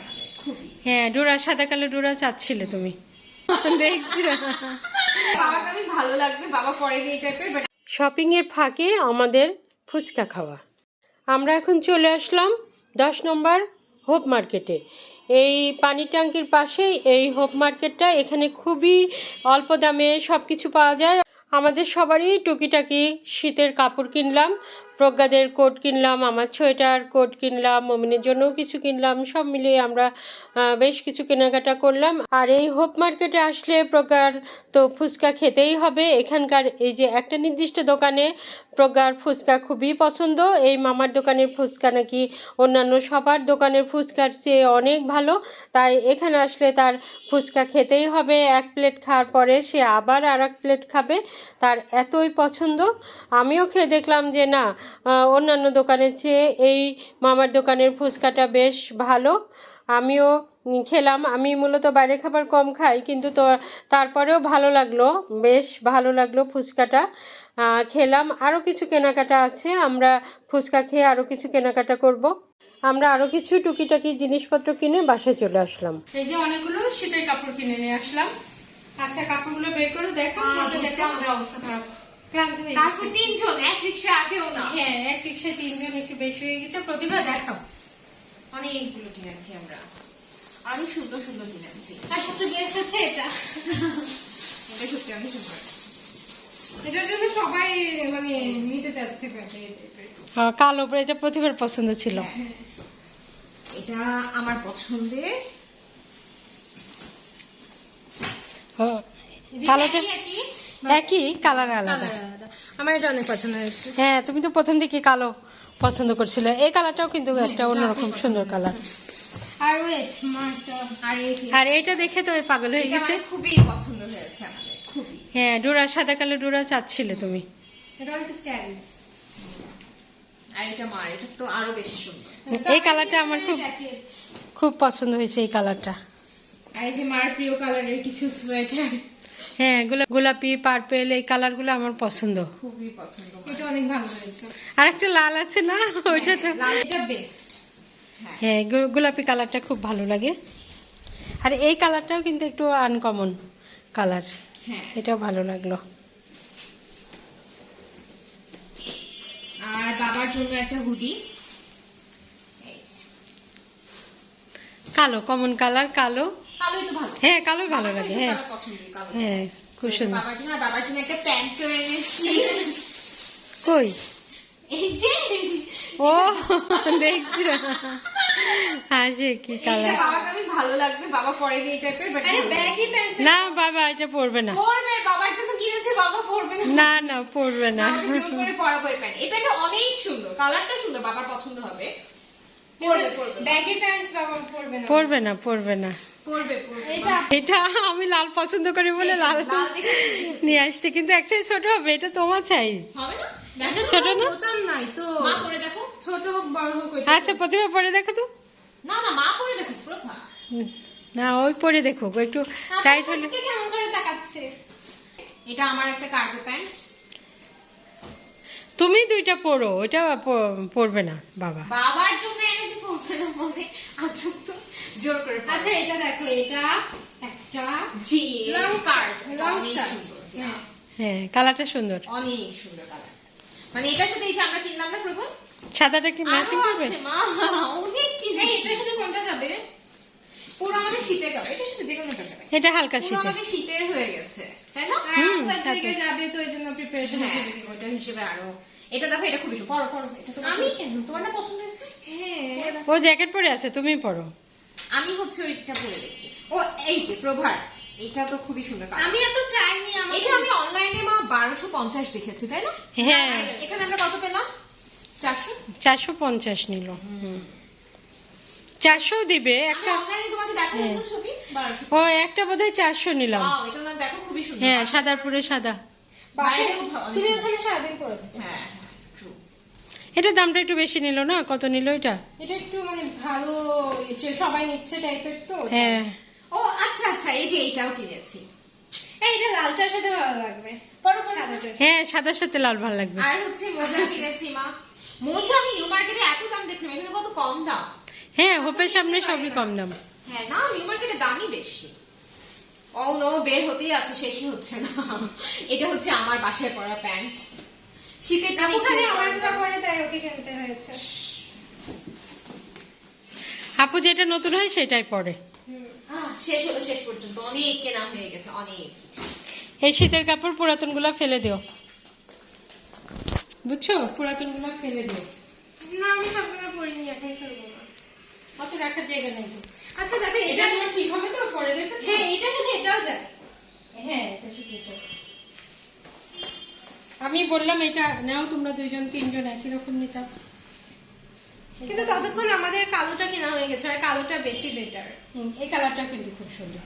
আমাদের খুবই হ্যাঁ ডোরা সাদা কালো ডোরা চাচ্ছিলে তুমি। দেখছি। বাবাকে আমি ভালো লাগবে বাবা পরেনি এই টাইপের বাট শপিং এর ফাঁকে আমাদের ফুচকা খাওয়া। আমরা এখন চলে আসলাম দশ নম্বর হোপ মার্কেটে। এই পানি ট্যাঙ্কির পাশেই এই হোপ মার্কেটটা এখানে খুবই অল্প দামে সব কিছু পাওয়া যায়। আমাদের সবারই টুকিটাকি শীতের কাপড় কিনলাম। প্রজ্ঞাদের কোট কিনলাম, আমার সোয়েটার কোট কিনলাম, মমিনের জন্যও কিছু কিনলাম, সব মিলিয়ে আমরা বেশ কিছু কেনাকাটা করলাম। আর এই হোপ মার্কেটে আসলে প্রজ্ঞার তো ফুচকা খেতেই হবে। এখানকার এই যে একটা নির্দিষ্ট দোকানে প্রজ্ঞার ফুচকা খুবই পছন্দ। এই মামার দোকানের ফুচকা নাকি অন্যান্য সবার দোকানের ফুচকার চেয়ে অনেক ভালো। তাই এখানে আসলে তার ফুচকা খেতেই হবে। এক প্লেট খাওয়ার পরে সে আবার আর এক প্লেট খাবে। তার এতই পছন্দ। আমিও খেয়ে দেখলাম যে না অন্যান্য দোকানের চেয়ে এই মামার দোকানের ফুচকাটা বেশ ভালো। আমিও খেলাম। আমি মূলত বাইরে খাবার কম খাই কিন্তু তো তারপরেও ভালো লাগল বেশ ভালো লাগল ফুচকাটা। খেলাম। আরও কিছু কেনাকাটা আছে আমরা ফুচকা খেয়ে আরও কিছু কেনাকাটা করব। আমরা আরও কিছু টুকিটাকি জিনিসপত্র কিনে বাসায় চলে আসলাম। এই যে অনেকগুলো শীতের কাপড় কিনে নিয়ে আসলাম। আচ্ছা কাপড়গুলো বের করে দেখো আমাদের অবস্থা খারাপ। তারপর। তিনজন এক রিক্সা আটেও না। হ্যাঁ এক রিক্সায় তিনজন একটু বেশি হয়ে গেছে। প্রতিভা দেখাও। অনেকগুলো কিনেছি আমরা। অনেক সুন্দর সুন্দর কিনেছি তার সবচেয়ে বেস্ট হচ্ছে এটা। এটা সত্যি অনেক সুন্দর। এটার জন্য সবাই মানে নিতে চাচ্ছে হ্যাঁ কালো এটা প্রতিভার পছন্দ ছিল। এটা আমার পছন্দের। হ্যাঁ, কালোটা একই কালার আলাদা। আমার এটা অনেক পছন্দ হয়েছে। হ্যাঁ তুমি তো প্রথম দিকে কালো পছন্দ করছিলে। এই কালারটাও কিন্তু একটা অন্যরকম সুন্দর কালার। আর ওয়েট আর এইটা দেখে তো পাগল হয়ে গেছে। খুবই পছন্দ হয়েছে আমাদের খুবই। হ্যাঁ ডোরা সাদা কালো ডোরা চাচ্ছিলে তুমি। এটা আর এটা মার এটা তো আরও বেশি সুন্দর। এই কালারটা আমার খুব খুব পছন্দ হয়েছে এই কালারটা। আর এই যে মার প্রিয় কালারের কিছু সোয়েটার হ্যাঁ গোলা- গোলাপি পার্পেল এই কালারগুলো আমার পছন্দ। খুবই পছন্দ এটা অনেক ভালো হয়েছে। আর একটা লাল আছে না? ওইটা তো লাল বেস্ট হ্যাঁ। হ্যাঁ গোলাপি কালারটা খুব ভালো লাগে। আর এই কালারটাও কিন্তু একটু আনকমন কালার হ্যাঁ। এটাও ভালো লাগল। আর বাবার জন্য একটা হুডি কালো কমন কালার কালো। কালোই তো ভালো। হ্যাঁ কালোই ভালো লাগে হ্যাঁ। হ্যাঁ খুব সুন্দর। বাবার জন্য বাবার জন্য একটা প্যান্ট এনেছি কই? এই যে। ও দেখছি হ্যাঁ সে কি কালার। ভালো লাগবে? বাবা পরেনি এই টাইপের ব্যাগি প্যান্ট না। বাবা এটা পরবে না। পরবে বাবার জন্য কিনেছে বাবা পরবে না। না না পরবে না। জোর করে পরাবো এই প্যান্ট এই প্যান্টটা অনেক সুন্দর কালারটা সুন্দর বাবার পছন্দ হবে। পরবে না। পরবে না। এটা এটা আমি লাল পছন্দ করি বলে লাল। নিয়ে আসছি কিন্তু এক সাইজ ছোট হবে এটা তোমার সাইজ হবে না? এটা তো ছোট না? বোতাম নাই তো। মা পরে দেখো। ছোট হোক বড় হোক আচ্ছা প্রতিভা পরে দেখো তো। না না মা পরে দেখো না ওই পরে দেখো একটু টাইট হলে কেমন করে তাকাচ্ছে? এটা আমার একটা কার্গো প্যান্ট তুমি দুইটা পরো ওইটা প- পরবে না বাবা। বাবার জন্য এনেছি পরবে না মানে আচ্ছা তো জোর করে আচ্ছা এটা দেখো এটা একটা জি Long স্কার্ট। সুন্দর হ্যাঁ। কালারটা সুন্দর। অনেক সুন্দর কালার। মানে এটার সাথে এই যে আমরা কিনলাম না প্রভা? সাদাটা কি ম্যাচিং করবে? মা অনেক কিনেছি। এটার সাথে কোনটা যাবে পুরো আমাদের শীতের কাপড় যে এটা হালকা শীতের। আমাদের শীতের হয়ে গেছে তাই না? হুম, যাবে তো প্রিপারেশন হ্যাঁ। হিসেবে ওটা হিসেবে আরও। এটা দেখো এটা খুবই এটা আমি? কেন? তোমার না পছন্দ হয়েছে? হ্যাঁ। ও জ্যাকেট পরে আছে তুমি পরো। আমি হচ্ছে ওইটা পরে দেখি। ও এই যে প্রভার এটা তো খুবই সুন্দর আমি এত চাইনি আমার এটা আমি অনলাইনে মা বারোশো পঞ্চাশ দেখেছি তাই না? হ্যাঁ। এখানে আমরা কত পেলাম? চারশো? চারশো পঞ্চাশ নিল। চারশো দিবে একটা ও একটা বোধহয় চারশো নিলাম। Wow, এটা না দেখো খুবই সুন্দর। হ্যাঁ সাদার পরে সাদা। তুমি ওখানে সারাদিন করে হ্যাঁ দামটা একটু বেশি নিল না? কত নিল এটা? এটা একটু মানে ভালো সবাই নিচ্ছে টাইপের তো হ্যাঁ। ও আচ্ছা আচ্ছা এই যে এইটাও কিনেছি। এই এটা লালটার সাথে ভালো লাগবে। হ্যাঁ সাদার সাথে লাল ভালো লাগবে। আর হচ্ছে মোজা কিনেছি মা। মোজা আমি নিউ মার্কেটে এত দাম দেখলাম এখানে কত কম দাম? হ্যাঁ হোপের সামনে সবই কম দাম। হ্যাঁ না নিউ মার্কেটে দামই বেশি। ও নো বের হতেই আছে শেষই হচ্ছে না। এটা হচ্ছে আমার বাসায় পরা প্যান্ট। শীতের ওখানে আমার পরে তাই ওকে কিনতে হয়েছে। আপু যেটা নতুন হয় সেটাই পরে। শেষ হলো শেষ পর্যন্ত। অনেক কেনা হয়ে গেছে অনেক এই শীতের কাপড় পুরাতনগুলা ফেলে দিও। বুঝছ? পুরাতনগুলো ফেলে দিও। না আমি সবগুলো পরিনি এখন ফেলব না। অত রাখার জায়গা নেই আচ্ছা দেখো এটা তোমার ঠিক হবে তো? পরে দেখো হ্যাঁ এটা সাথে এটাও যায় হ্যাঁ এটা। আমি বললাম এটা নাও তোমরা দুইজন তিনজন একই রকম নিতাম কিন্তু ততক্ষণ আমাদের কালোটা কেনা হয়ে গেছে আর কালোটা বেশি বেটার হুম, এই কালারটা কিন্তু খুব সুন্দর।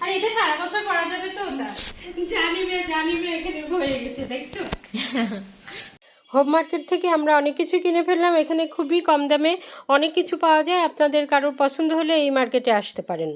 আর এটা সারা বছর পরা যাবে তো? ওটা জানিবে জানিবে এখানে হয়ে গেছে দেখছ? হোম মার্কেট থেকে আমরা অনেক কিছু কিনে ফেললাম। এখানে খুবই কম দামে অনেক কিছু পাওয়া যায়। আপনাদের কারোর পছন্দ হলে এই মার্কেটে আসতে পারেন।